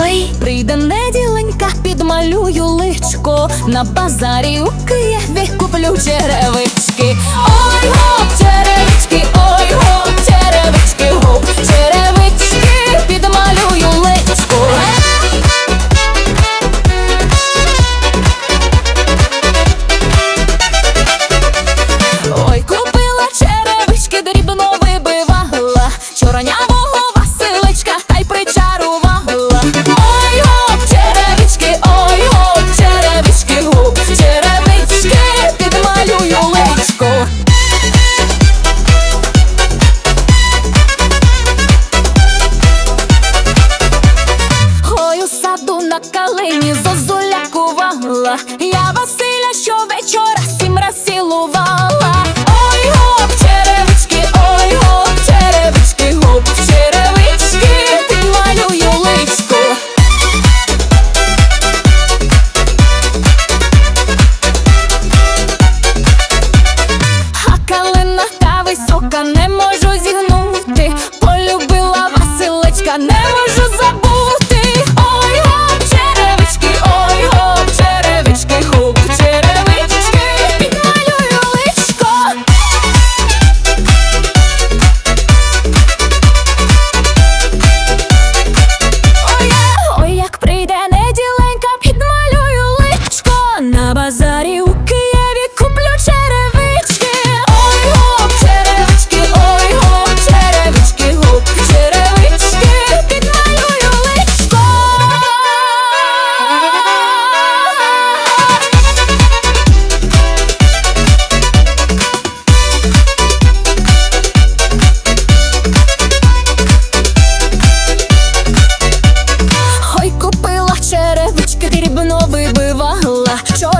Ой, прийде неділенька, підмалюю личко, на базарі у Києві куплю черевички. Ой, гоп, черевички. калині зозуля кувала, я Василя щовечора сім раз цілувала Yo